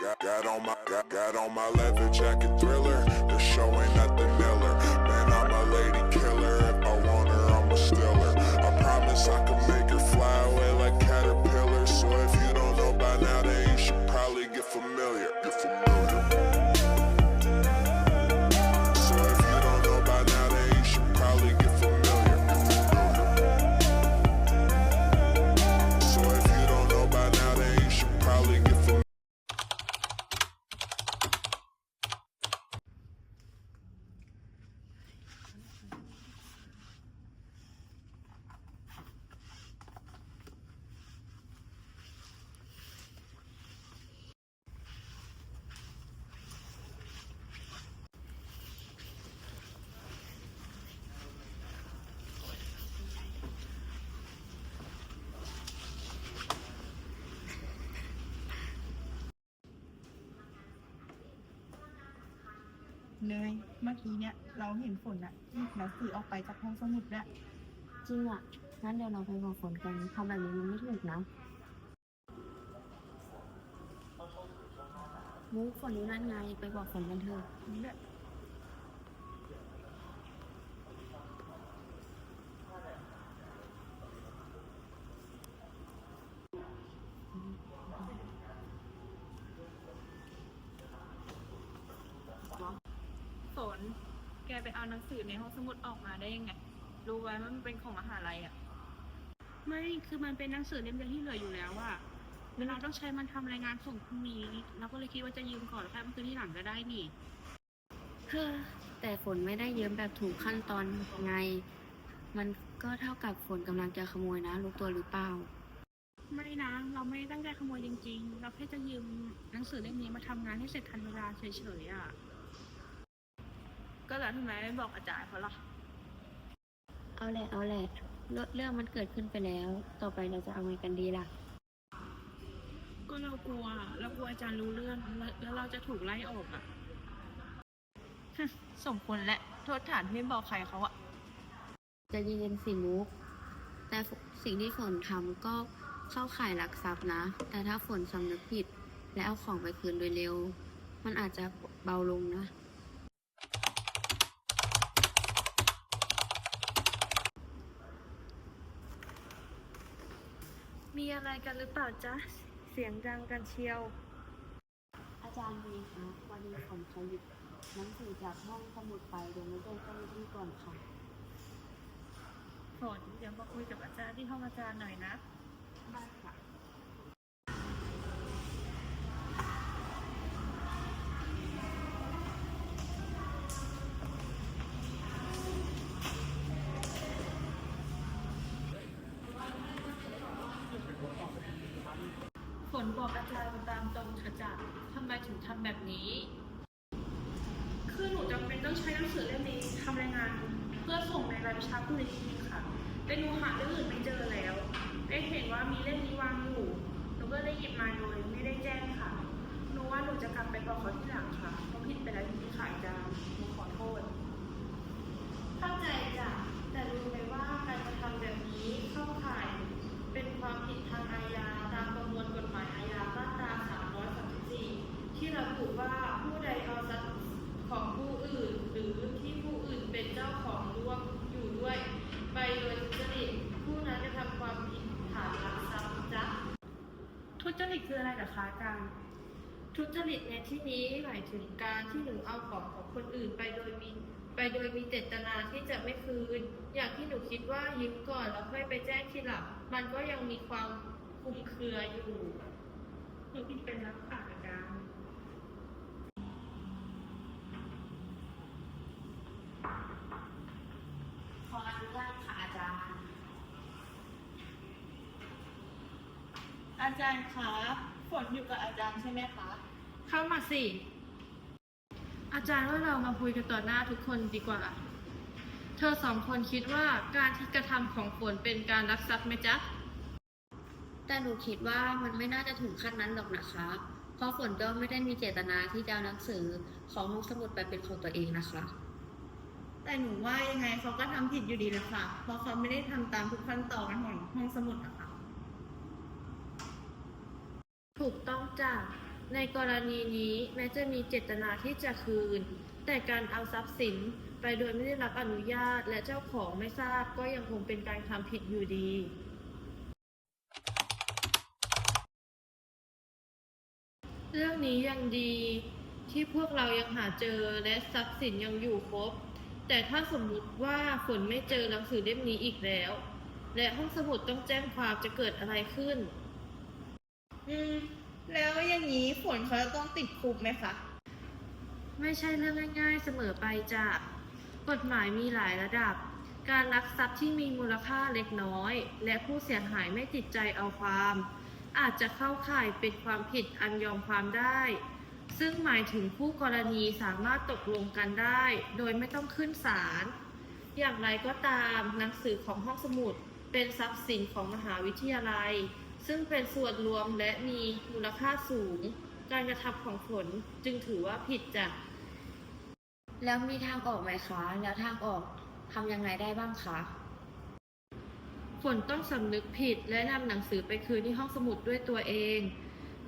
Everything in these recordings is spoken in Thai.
Got, got on my got, got on my leather jacket thriller. เนยเมื่อกี้เนี่ยเราเห็นฝนอะหยิบหนังสือออกไปจากห้องสมุดด้วยจริงอะ งั้นเดี๋ยวเราไปบอกฝนกันทำแบบนี้มันไม่ถูกนะมุกฝนรู้นั่นไง ไปบอกฝนกันเถอะ นี่แหละฝน แกไปเอาหนังสือในห้องสมุดออกมาได้ยังไง รู้ไว้ว่ามันเป็นของมหาลัยอะไม่คือมันเป็นหนังสือเล่มเดียวที่เหลืออยู่แล้วอะเวลาต้องใช้มันทำรายงานส่งพรุ่งนี้เราก็เลยคิดว่าจะยืมก่อนแล้วค่อยมาคืนที่หลังก็ได้นี่ เฮ้อแต่ฝนไม่ได้ยืมแบบถูกขั้นตอนไง มันก็เท่ากับฝนกำลังจะขโมยนะรู้ตัวหรือเปล่า ไม่นะ เราไม่ได้ตั้งใจขโมยจริง ๆ เราแค่จะยืมหนังสือเล่มนี้มาทำงานให้เสร็จทันเวลาเฉยๆอะ ก็แล้วทำไมไม่บอกอาจารย์เขาล่ะ เอาแหละเอาแหละเรื่องเรื่องมันเกิดขึ้นไปแล้ว ต่อไปเราจะเอาไงกันดีล่ะ ก็เรากลัว เรากลัวอาจารย์รู้เรื่องแล้วแล้วเราจะถูกไล่ออกอะสมควรและโทษฐานที่ไม่บอกใครเขาอะใจะเย็นๆสิมุก แต่ฝสิ่งที่ฝนทำก็เข้าข่ายลักทรัพย์นะ แต่ถ้าฝนสำนึกผิด และเอาของไปคืนโดยเร็ว มันอาจจะเบาลงนะ มีอะไรกันหรือเปล่าจ๊ะ เสียงดังกันเชียว อาจารย์ดีคะวันนี้ฝนขอหยิบหนังสือจากห้องสมุดไปโดยไม่แจ้งเจ้าหน้าที่ก่อนค่ะ ฝนเดี๋ยวมาคุยกับอาจารย์ที่ห้องอาจารย์หน่อยนะได้ค่ นบอกอาจารย์ตามตรงเถอะจ้ะทำไมถึงทำแบบนี้ คือหนูจำเป็นต้องใช้หนังสือเล่มนี้ทำรายงาน เพื่อส่งในรายวิชาพรุ่งนี้จริงๆค่ะ แต่หนูหาเรื่องอื่นไม่เจอแล้ว ได้เห็นว่ามีเล่มนี้วางอยู่ หนูก็เลยหยิบมาโดยไม่ได้แจ้งค่ะ หนูว่าหนูจะกลับไปบอกเขาที่หลังค่ะเพราะผิดไปแล้วจริงๆค่ะอาจารย์หนูขอโทษ เข้าใจจ้ะแต่รู้ไหมว่าการกระทำแบบนี้เข้าข่ายเป็นความผิดทางอาญาตามประมวลกฎหมายอาญามาตรา 334 ที่ ระบุว่าผู้ใดเอาทรัพย์ของผู้อื่น หรือที่ผู้อื่นเป็นเจ้าของร่วมอยู่ด้วย ไปโดยทุจริตผู้นั้นจะทำความผิดฐานลักทรัพย์จ้ะทุจริตคืออะไรเหรอคะอาจารย์ทุจริตในที่นี้หมายถึงการที่หนูเอาของของคนอื่นไปโดยมีไปโดยมีเจตนาที่จะไม่คืน อย่างที่หนูคิดว่ายืมก่อนแล้วค่อยไปแจ้งทีหลังมันก็ยังมีความคลุมเครืออยู่ หนูผิดเป็นแล้วค่ะอาจารย์ ขออนุญาตค่ะอาจารย์ อาจารย์คะฝนอยู่กับอาจารย์ใช่ไหมคะเข้ามาสิ อาจารย์ว่าเรามาคุยกันต่อหน้าทุกคนดีกว่า เธอสองคนคิดว่าการที่กระทำของฝนเป็นการลักทรัพย์ไหมจ๊ะ แต่หนูคิดว่ามันไม่น่าจะถึงขั้นนั้นหรอกนะคะ เพราะฝนก็ไม่ได้มีเจตนาที่จะเอาหนังสือของห้องสมุดไปเป็นของตัวเองนะคะ แต่หนูว่ายังไงเขาก็ทำผิดอยู่ดีแหละค่ะเพราะเขาไม่ได้ทำตามทุกขั้นตอนของห้องสมุดนะคะ ถูกต้องจ้ะในกรณีนี้แม้จะมีเจตนาที่จะคืน แต่การเอาทรัพย์สินไปโดยไม่ได้รับอนุญาตและเจ้าของไม่ทราบก็ยังคงเป็นการทำผิดอยู่ดีเรื่องนี้ยังดีที่พวกเรายังหาเจอและทรัพย์สินยังอยู่ครบ แต่ถ้าสมมุติว่าฝนไม่เจอหนังสือเล่มนี้อีกแล้ว และห้องสมุดต้องแจ้งความจะเกิดอะไรขึ้น อืม แล้วอย่างนี้ฝนเขาจะต้องติดคุกไหมคะ ไม่ใช่เรื่องง่าย ๆ เสมอไปจ้ะกฎหมายมีหลายระดับ การลักทรัพย์ที่มีมูลค่าเล็กน้อย และผู้เสียหายไม่ติดใจเอาความ อาจจะเข้าข่ายเป็นความผิดอันยอมความได้ ซึ่งหมายถึงผู้กรณีสามารถตกลงกันได้ โดยไม่ต้องขึ้นศาลอย่างไรก็ตามหนังสือของห้องสมุดเป็นทรัพย์สินของมหาวิทยาลัย ซึ่งเป็นส่วนรวมและมีมูลค่าสูง การกระทำของฝนจึงถือว่าผิดจ้ะ แล้วมีทางออกไหมคะ แล้วทางออกทำยังไงได้บ้างคะ ฝนต้องสำนึกผิดและนำหนังสือไปคืนที่ห้องสมุดด้วยตัวเอง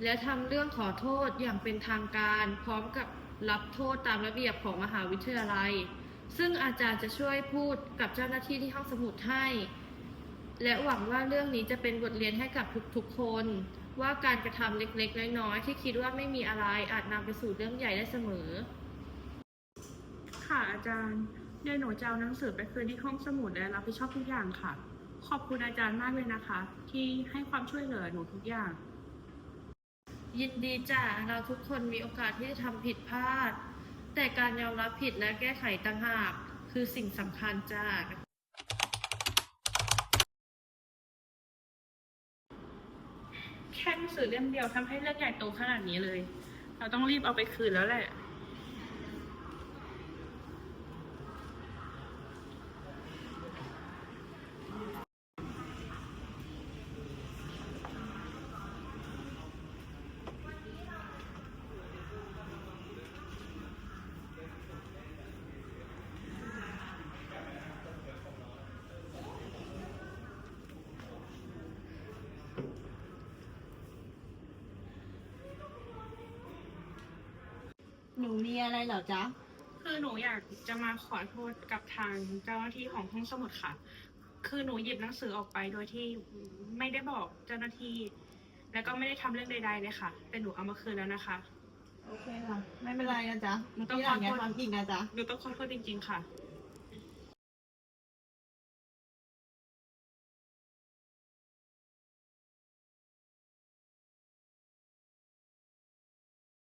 และทำเรื่องขอโทษอย่างเป็นทางการ พร้อมกับรับโทษตามระเบียบของมหาวิทยาลัย ซึ่งอาจารย์จะช่วยพูดกับเจ้าหน้าที่ที่ห้องสมุดให้ และหวังว่าเรื่องนี้จะเป็นบทเรียนให้กับทุกๆคน ว่าการกระทำเล็กๆ น้อยๆ ที่คิดว่าไม่มีอะไรอาจนำไปสู่เรื่องใหญ่ได้เสมอ ค่ะอาจารย์เดี๋ยวหนูจะเอาหนังสือไปคืนที่ห้องสมุดและรับผิดชอบทุกอย่างค่ะ ขอบคุณอาจารย์มากเลยนะคะ ที่ให้ความช่วยเหลือหนูทุกอย่าง ยินดีจ้ะเราทุกคนมีโอกาสที่จะทำผิดพลาด แต่การยอมรับผิดและแก้ไขต่างหาก คือสิ่งสำคัญจ้ะ ค่หนังสือเล่มเดียวทำให้เรื่องใหญ่โตขนาดนี้เลย เราต้องรีบเอาไปคืนแล้วแหละ หนูมีอะไรเหรอจ๊ะ คือหนูอยากจะมาขอโทษกับทางเจ้าหน้าที่ของห้องสมุดค่ะ คือหนูหยิบหนังสือออกไปโดยที่ไม่ได้บอกเจ้าหน้าที่ แล้วก็ไม่ได้ทำเรื่องใดๆเลยค่ะ แต่หนูเอามาคืนแล้วนะคะ โอเคค่ะ ไม่เป็นไรนะจ๊ะหนูต้องที่หลังอย่าขอโทษทำอีกนะจ๊ะ หนูต้องขอโทษจริง ๆ ค่ะ